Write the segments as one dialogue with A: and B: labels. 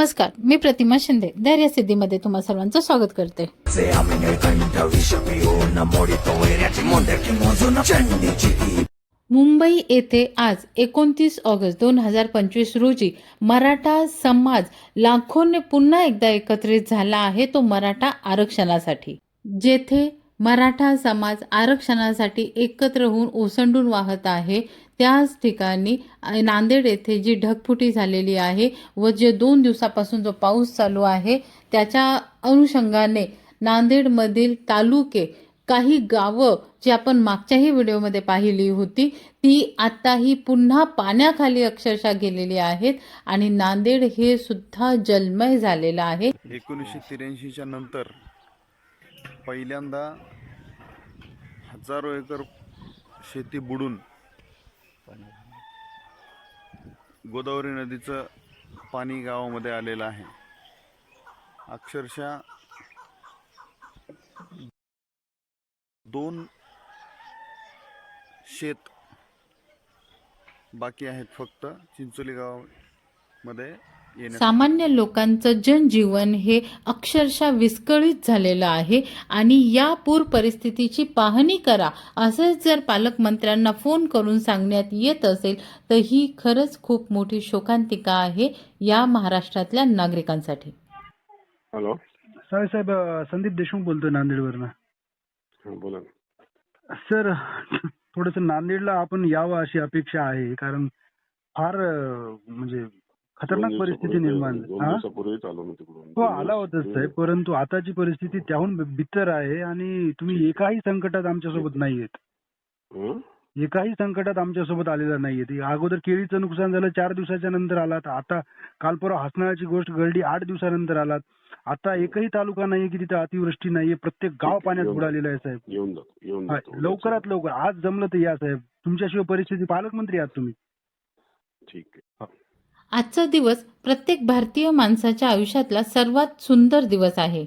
A: नमस्कार मी प्रतिमा शिंदे धैर्य सिद्धीमध्ये तुम्हा सर्वांचं स्वागत करते. मुंबई येथे आज एकोणतीस ऑगस्ट दोन हजार पंचवीस रोजी मराठा समाज लाखोंनी पुन्हा एकदा एकत्रित झाला आहे तो मराठा आरक्षणासाठी. जेथे मराठा समाज आरक्षणासाठी एकत्र होऊन ओसंडून वाहत आहे. त्याच ठिकाणी नांदेड येथे जी ढगफुटी झालेली आहे व जे दोन दिवसापासून जो पाऊस चालू आहे त्याच्या अनुषंगाने नांदेडमधील तालुके काही गावं जी आपण मागच्याही व्हिडिओमध्ये पाहिली होती ती आताही पुन्हा पाण्याखाली अक्षरशः गेलेली आहेत आणि नांदेड हे सुद्धा जलमय झालेलं आहे.
B: एकोणीसशे त्र्याऐंशीच्या नंतर पहिल्यांदा हजारो एकर शेती बुडून गोदावरी नदीचं पाणी गावामध्ये आलेलं आहे. अक्षरशः दोन शेत बाकी आहेत फक्त चिंचोली गावामध्ये.
A: सामान्य लोकांचं जनजीवन हे अक्षरशः विस्कळीत झालेलं आहे आणि या पूर परिस्थितीची पाहणी करा. असंच जर पालकमंत्र्यांना फोन करून सांगण्यात येत असेल तर ही खरंच खूप मोठी शोकांतिका आहे या महाराष्ट्रातल्या नागरिकांसाठी.
C: हॅलो.
D: साहेब अ, संदीप देशमुख बोलतोय नांदेडवरनं.
C: बोला
D: सर थोडस नांदेडला आपण यावं अशी अपेक्षा आहे कारण फार म्हणजे खतरनाक परिस्थिती निर्माण.
C: दोन
D: हा?
C: दिवसापूर्वीच आलो ना तिकडून.
D: हो आला होता साहेब परंतु आताची परिस्थिती त्याहून बित्तर आहे आणि तुम्ही एकाही संकटात आमच्यासोबत नाहीयेत.
C: हं?
D: एकाही संकटात आमच्यासोबत आलेला नाहीये अगोदर केळीचं नुकसान झालं चार दिवसाच्या नंतर आलात. आता काल परवा हसनाळाची गोष्ट घडली आठ दिवसानंतर आलात. आता एकही तालुका नाहीये की तिथे अतिवृष्टी नाहीये. प्रत्येक गाव पाण्यात बुडालेलं आहे साहेब.
C: येऊन जातो येऊन
D: हा,
C: जातो.
D: लवकरात लवकर. आज जमलं तर या साहेब. तुमच्याशिवाय परिस्थिती पालकमंत्री आहात तुम्ही.
C: ठीक आहे.
A: आजचा दिवस प्रत्येक भारतीय माणसाच्या आयुष्यातला सर्वात सुंदर दिवस आहे.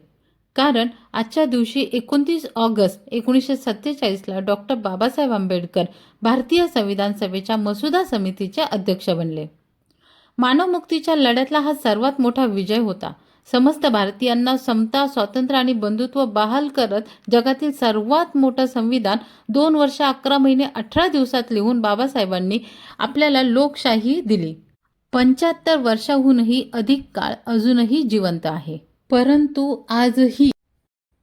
A: कारण आजच्या दिवशी एकोणतीस ऑगस्ट एकोणीसशे सत्तेचाळीसला डॉक्टर बाबासाहेब आंबेडकर भारतीय संविधान सभेच्या मसुदा समितीचे अध्यक्ष बनले. मानवमुक्तीच्या लढ्यातला हा सर्वात मोठा विजय होता. समस्त भारतीयांना समता स्वातंत्र्य आणि बंधुत्व बहाल करत जगातील सर्वात मोठं संविधान दोन वर्ष अकरा महिने अठरा दिवसात लिहून बाबासाहेबांनी आपल्याला लोकशाही दिली. पंच्याहत्तर वर्षाहूनही अधिक काळ अजूनही जिवंत आहे. परंतु आजही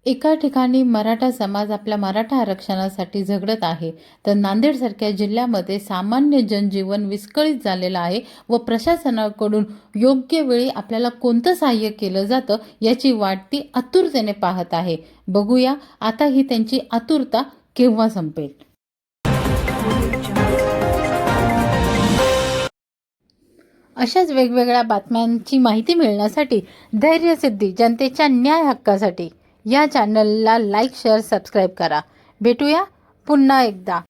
A: एका ठिकाणी मराठा समाज आपल्या मराठा आरक्षणासाठी झगडत आहे तर नांदेडसारख्या जिल्ह्यामध्ये सामान्य जनजीवन विस्कळीत झालेलं आहे व प्रशासनाकडून योग्य वेळी आपल्याला कोणतं सहाय्य केलं जातं याची वाट ती आतुरतेने पाहत आहे. बघूया आता ही त्यांची आतुरता केव्हा संपेल? अशाच वेगवेगळ्या बातम्यांची माहिती मिळण्यासाठी धैर्यसिद्धी जनतेच्या न्याय हक्कासाठी या चॅनलला लाईक शेअर सबस्क्राईब करा. भेटूया पुन्हा एकदा.